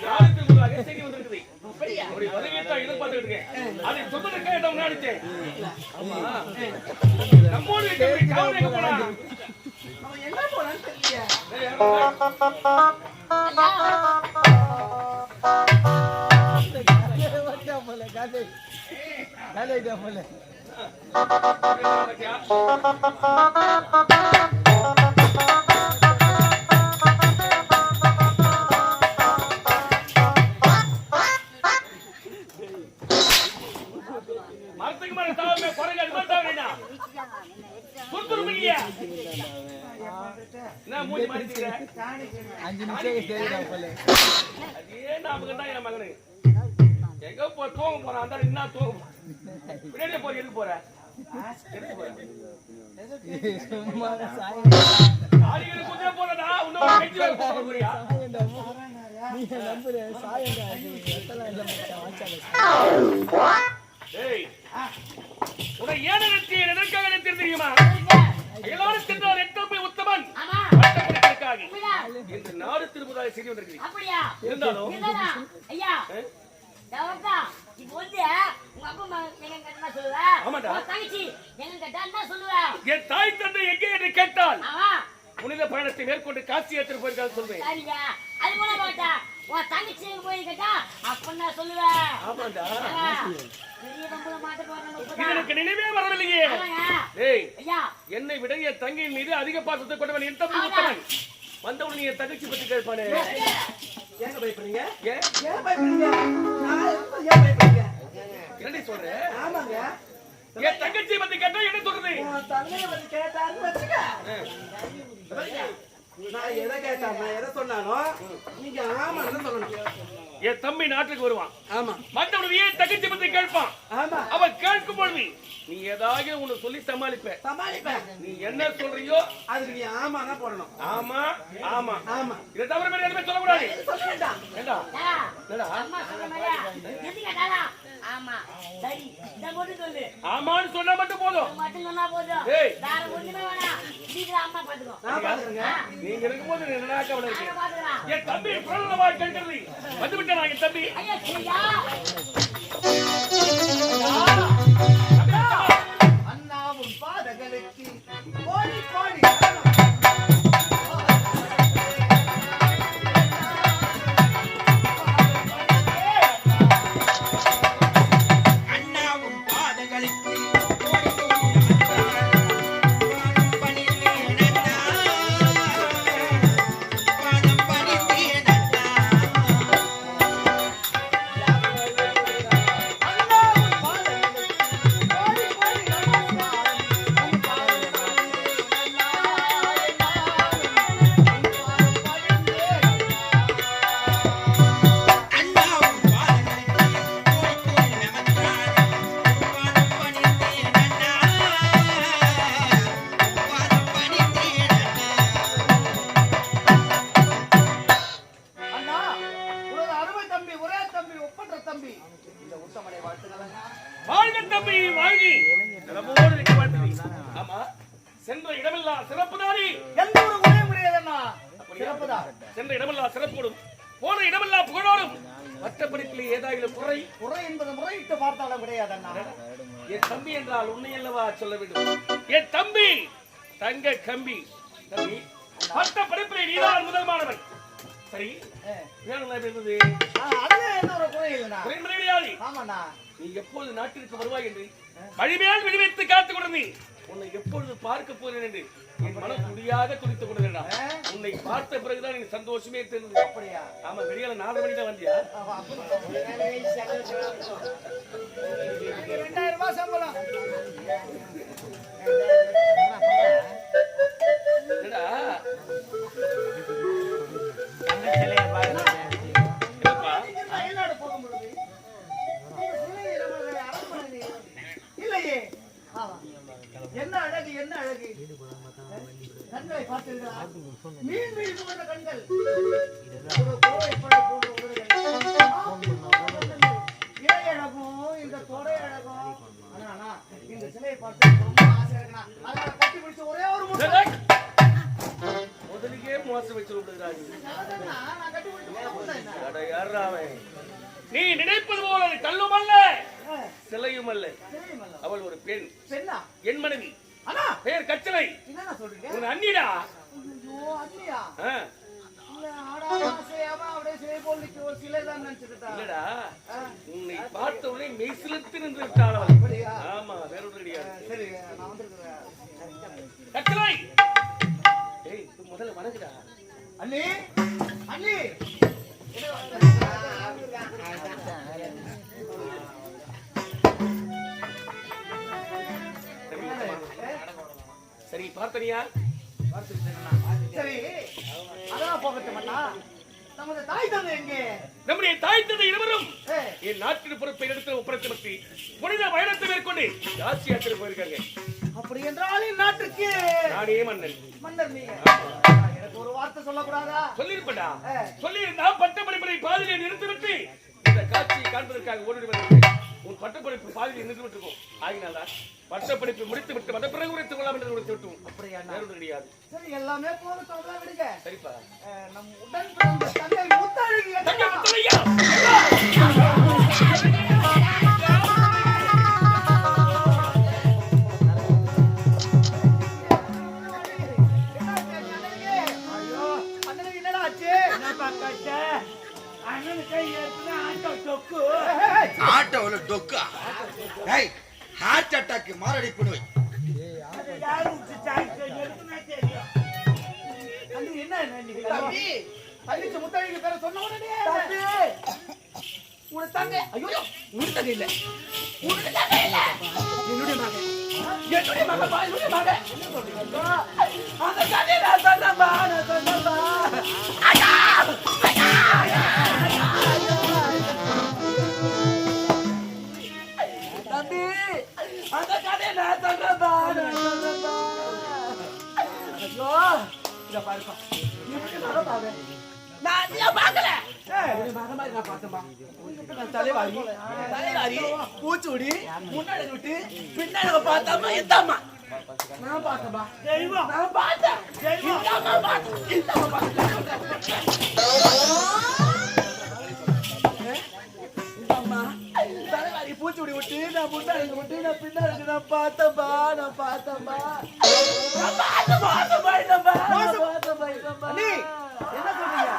யாருக்கு முன்பாக செய்தி வந்திருக்குது ஒரு வருகையை எதிர்பார்த்துட்டு இருக்கேன் அதை இடம் முன்னாடிச்சேன் ஆமா நம்மோடு காவல் எங்க போனா அஞ்சு நிமிஷம் எங்க போ தூங்க போறான். அந்த என்ன தூங்க பின்னாடியே போய் எதுக்கு போற? குதிரை போறடா. உன்னை ஏன் நிறுத்திய எதற்காக தெரியுமா? எல்லாரும் எட்டப்பை உத்தமன்? பட்டப்படிப்பிற்காக இன்று நாடு திரும்புவதாக செய்தி வந்திருக்கிறேன் அப்படியா? இருந்தாலும் ஐயா. என் தாய் தந்தை எங்கே என்று கேட்டால் புனித பயணத்தை மேற்கொண்டு காசி சொல்வேன். அது போல மாட்டா உன் தங்கச்சி எங்க போய் கேட்டா அப்பன்னா சொல்லுவ? ஆமாண்டா. ஆ. பெரிய பம்புல மாட்ட போறேன் இது எனக்கு நினைவே வரவில்லையே. என்னை விட என் தங்கையின் மீது அதிக பாசத்தை கொண்டவன் என் தம்பி உத்தமன் வந்தவன் நீ என் தங்கச்சி பத்தி கேட்பானே. ஏங்க பயப்படுறீங்க? ஏன்? ஏன் பயப்படுறீங்க? ஏன் பயப்படுறீங்க? என்னடி சொல்ற? ஆமாங்க. என் தங்கச்சி பத்தி கேட்டா என்ன சொல்றது? தங்கைய வந்து கேட்டாருன்னு வச்சுக்க. நான் எதை கேட்டா நான் எதை சொன்னாலும் நீங்க ஆமான்னு சொல்லணும். என் தம்பி நாட்டுக்கு வருவான். ஆமா. வந்தவன் ஏன் தங்கச்சி பத்தி கேட்பான்? ஆமா. அவன் கேட்கும் பொழுது நீ ஏதாவது உன்னை சொல்லி சமாளிப்ப. சமாளிப்பேன் நீ என்ன சொல்றியோ அதுக்கு நீ ஆமான்னா போடணும். ஆமா ஆமா. ஆமா. இதை தவிர வேற எதுவுமே சொல்லக்கூடாது. சொல்ல வேண்டாம் ஆமா. சரி இத மட்டும் சொல்லு. ஆமான்னு சொன்னா மட்டும் போதும். இது மட்டும் சொன்னா போதும். ஏய். வேற ஒண்ணுமே வேணாம். சீக்கிரம் அம்மா பாத்துக்கோ நான் பாத்துக்கிறேங்க நீங்க இருக்கும்போது நீ என்ன கவலை இருக்கு? நான் பாத்துக்கிறேன் என் தம்பி பிரபலமா கேட்கிறது வந்து விட்டேன் என் தம்பி. ஐயா தம்பி. வாங்கி நலமோடு இருக்க மாட்டேன் ஆமா சென்ற இடமெல்லாம் சிறப்புதானே எந்த ஒரு குறையும் கிடையாதுண்ணா சிறப்புதான் சென்ற இடமெல்லாம் சிறப்போடும் போன இடமெல்லாம் புகழோடும். மற்ற படிப்பில் ஏதாயிலும் குறை? குறை என்பது முறையிட்டு பார்த்தாலும் கிடையாதுண்ணா என் தம்பி என்றால் உன்னை அல்லவா சொல்ல வேண்டும்? என் தம்பி தங்க கம்பி. தம்பி பட்ட படிப்பிலே நீதான் முதல் மாணவன். சரி வேணும் இருந்தது ஆ, அதுல கிடையாது ஆமாண்ணா. நீ எப்பொழுது நாட்டிற்கு வருவாய் என்று வழிமேல் விடுவித்து காத்துக் கொண்டு உன்னை எப்பொழுது பார்க்க போகிறேன் என்று என் மனம் துடித்துக் கொண்டிருந்தா உன்னை பார்த்த பிறகுதான் எனக்கு சந்தோஷமே தெரிந்தது. அப்படியா? ஆமா வெளியால நாலு மணி தான் வந்தியா? ரெண்டாயிரம் ரூபாய் சம்பளம். என்னடா? என்ன அழகு கண்களை பார்த்தீர்களா மீன் மீன் போன்ற கண்கள். ஒரு கோவை பழம் போன்ற உதடுகள். ஆப்பிள் போன்ற கண்கள். இலை அழகும் இந்த தொடை அழகும் ஆனா, ஆனா, இந்த சிலையை பார்த்து ரொம்ப ஆசை இருக்குண்ணா. அதனால கட்டி பிடிச்சு ஒரே ஒரு முறை டேய், டேய். முதலுக்கே மோசம் வச்சு அவன்? நீ நினைப்பது போல கல்லும் அல்ல. சிலையும் அல்ல. அவள் ஒரு பெண். என் மனைவி. அண்ணா பெயர் கச்சலை என்னண்ணா சொல்றீங்க உன் அண்ணிடா ஐயோ அண்ணியா ஒரு உன்னை பார்த்த உடனே மெய் சிலிர்த்து நின்று விட்டாள்? ஆமா வேற கிடையாது சரி நான் வந்திருக்கிறேன் கச்சலை ஏய் முதல்ல வணங்குடா அண்ணி அண்ணி சரி பார்த்தனியா சரி அதான் நமது தாய் தந்தை எங்கே நம்முடைய தாய் தந்தை இருவரும் ஏ, என் நாட்டின் பொறுப்பை எடுத்து ஒப்படைத்து பற்றி புனித பயணத்தை மேற்கொண்டு காசி யாத்திரை போயிருக்காங்க. அப்படி என்றால் இந்நாட்டுக்கு நானே மன்னன். மன்னர் நீங்க. எனக்கு ஒரு வார்த்தை சொல்லக்கூடாதா? சொல்லியிருப்படா. சொல்லியிருந்தா பட்டப்படிப்பை பாதியிலே நிறுத்திவிட்டு இந்த காட்சியை காண்பதற்காக ஓடி உன் பட்டப்படிப்பு பாதியிலே நிறுத்தி விட்டுருக்கோம் ஆகினால்தான் பட்டப்படிப்பு முடித்து விட்டு மத பிறகு உரைத்துக் கொள்ளலாம் என்று உரைத்து விட்டோம். அப்படியா வேற கிடையாது. சரி எல்லாமே அதெல்லாம் விடுங்க. சரிப்பா. நம் உடன் பிறந்த தங்கை தங்க அண்ணனுக்கு ஆட்டோவில் டொக்கா. டேய் ஹார்ட் அட்டாக் மாரடைப்பு நோய் அண்ணி, என்ன என்ன இன்னைக்கு? தங்கச்சி முத்தழகி பேரை சொன்ன உடனே உனக்கு தங்கை ஐயோ உனக்கு தங்கை இல்ல. உனக்கு தங்கை இல்ல. என்னுடைய மகன். என்னுடைய மகன் என்னுடைய மகன்? அந்த தங்கை நான் சொன்னப்பா நான் சொன்னப்பா சொன்னப்பா ஐயோ இத பாருப்பா எப்படி மகன் பாரு நான் நீ பார்க்கல ஏய் மகன் மாதிரி நான் பார்த்தேன்பா நான் தலைவாரி தலைவாரி பூச்சூடி முன்னாடி விட்டு பின்னாடி பார்த்தாமா எத்தாமா நான் பார்த்தேன்பா தெய்வம் நான் பார்த்தேன் தெய்வம் நான் பார்த்தேன் இந்தாம்மா பார்த்தேன் இந்தாம்மா தலைவாரி பூச்சூடி விட்டு நான் முன்னாடி விட்டு நான் பின்னாடி நான் பார்த்தேன்பா நான் பார்த்தேன்பா. நான் பார்த்தேன் பார்த்தேன்பா இல்லப்பா நான் பார்த்தேன்பா இல்லப்பா என்ன சொல்றீங்க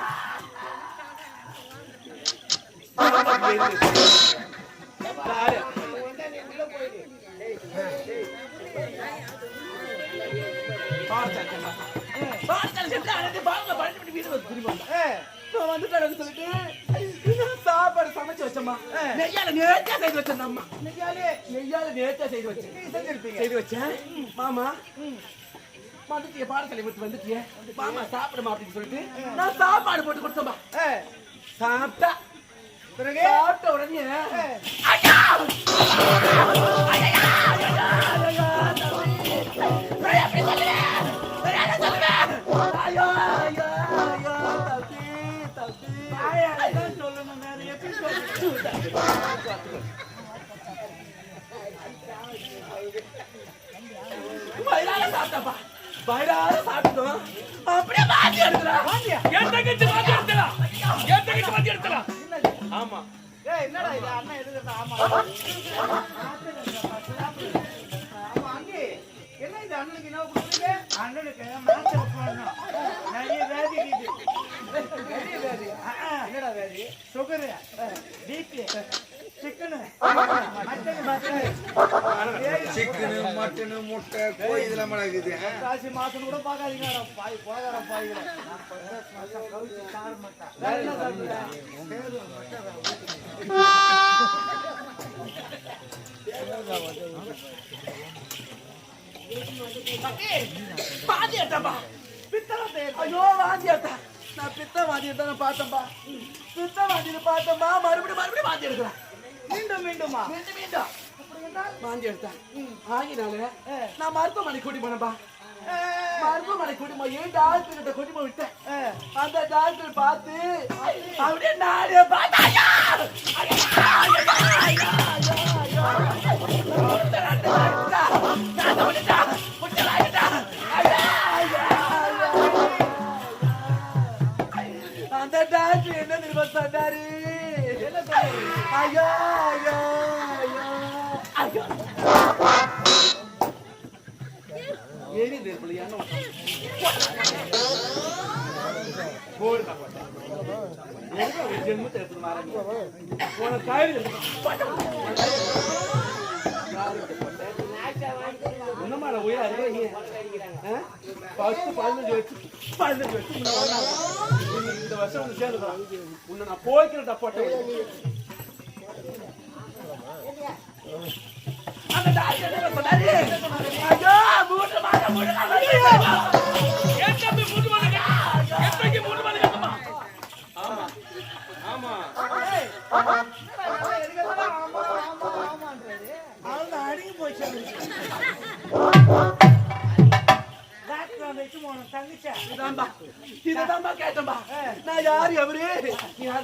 சாப்பாடு சமைச்சு வச்சம்மா. நெய்யால நேர்த்தியா செய்து வச்சேன் அம்மா. நெய்யாலே நெய்யால நேர்த்தியா செய்து வச்சேன் செய்து வச்சேன் மாமா. வந்துட்டிய பாடசாலை விட்டு வந்துட்டிய. மாமா சாப்பிடுமா அப்படின்னு சொல்லிட்டு நான் சாப்பாடு போட்டு கொடுத்தோமா சாப்பிட்டா. பிறகு? சாப்பிட்ட உடனே! ஐயா! வயிறார சாப்பிட்டப்பா வயிறார சாப்பிட்டோம் அப்படியே மாத்தி எடுக்கிறான் என் தங்கச்சி மாத்தி எடுத்தலாம் என் தங்கச்சி மாத்தி எடுத்தலாம் ஆமா. ஏய் என்னடா இது? ஆமா ஆமா. அண்ணி என்ன இது அண்ணனுக்கு என்ன கொடுக்குறீங்க? அண்ணனுக்கு மாத்திரை போடணும் நிறைய வேதி இருக்குது. நிறைய வேதி. என்னடா வேதி? Sugar BP chicken mutton mutton chicken mutton முட்டை கோழி இதெல்லாம் இருக்குது. காசி மாசம் கூட பார்க்காதீங்க. பாய் பாய்கிறேன் பாதி எடுத்தப்பா பித்தளத்தை ஐயோ வாந்தி எடுத்தா நான் பித்த வாந்தி எடுத்தா பார்த்தப்பா பித்த வாந்தி பார்த்தப்பா மறுபடியும் மறுபடியும் வாந்தி எடுக்கிறேன் மீண்டும் மீண்டுமா மீண்டும் மீண்டும் வாந்தி எடுத்தேன் ஆகினால நான் மருத்துவமனை கூட்டி போனப்பா மருத்துவமனை கூட்டி போய் ஏன் டாக்டர் கிட்ட கூட்டி போய் விட்டேன் அந்த டாக்டர் பார்த்து அப்படியே நானே பார்த்தா என்ன தெரியுமா சொன்னாரு ஐயோ ஐயோ ஐயோ ஜென்மத்தை எடுத்து போன காய் பத்து பதினஞ்சு வருஷம் பதினஞ்சு வருஷம் இந்த வருஷம் வந்து சேர்ந்துக்கலாம் உன்னை நான் போய்க்கிற போட்ட அந்த டாக்டர் என்ன சொன்னாரு ஐயோ மூணு மாதம் மூணு மாதம்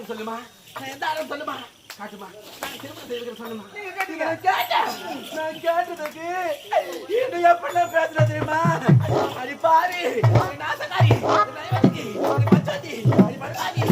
யாரு சொல்லுமா? ஆளும் சொல்லுமா? காட்டுமா. நான் திரும்ப செய்திருக்கிறேன் சொல்லுமா. நான் கேட்டதுக்கு என்ன எப்படிலாம் பேசுற தெரியுமா? அடி பாரு நாசகாரி பச்சாதி அடி படுவாதி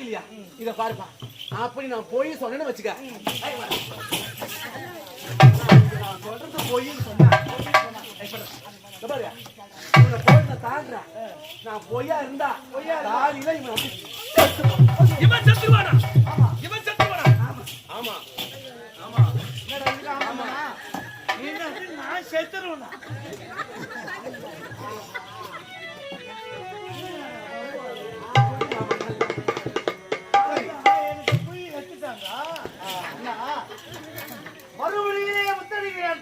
நம்பிக்கை இல்லையா? இத பாருப்பா. அப்படி நான் போய் சொன்னேன்னு வச்சுக்க. நான் சொல்றது பொய்ன்னு சொன்னா. ஏய், பாரு. இத பாரு. இவனை போய் நான் தாங்குறேன். நான் பொய்யா இருந்தா தாலியில இவன் வந்து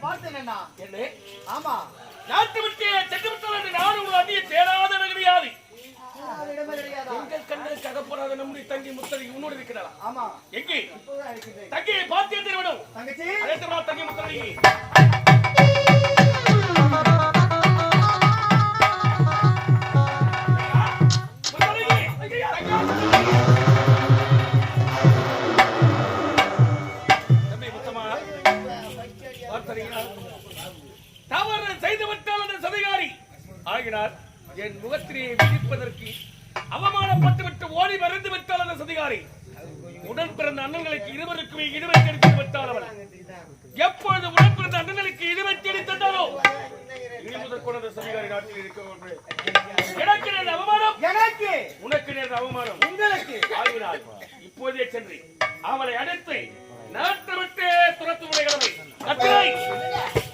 பார்த்தேன் அண்ணா என்ன ஆமா. நாட்டு விட்டு செத்துவிட்டால் என்று நாடு ஒரு அந்நிய தேடாத கிடையாது எங்கள் கண்களுக்கு அகப்படாத நம்முடைய தங்கி முத்தகி உன்னோடு இருக்கிறாளா? ஆமா. எங்கே? தங்கியை பார்த்து எடுத்து விடும் தங்கச்சி தங்கி முத்தகி ஆகினார் என் முகத்திலே விதிப்பதற்கு அவமானப்பட்டு விட்டு ஓடி மறைந்து விட்டால் அந்த சதிகாரி. உடன் பிறந்த அண்ணன்களுக்கு இருவருக்குமே இடுவெட்டி அடித்து விட்டால் அவள். எப்பொழுது உடன் பிறந்த அண்ணன்களுக்கு எனக்கு நேர்ந்த அவமானம். எனக்கு. உனக்கு நேர்ந்த அவமானம். உங்களுக்கு. ஆகினார் இப்போதே சென்று அவளை அடைத்து நாட்டை விட்டு துரத்து முறை கடமை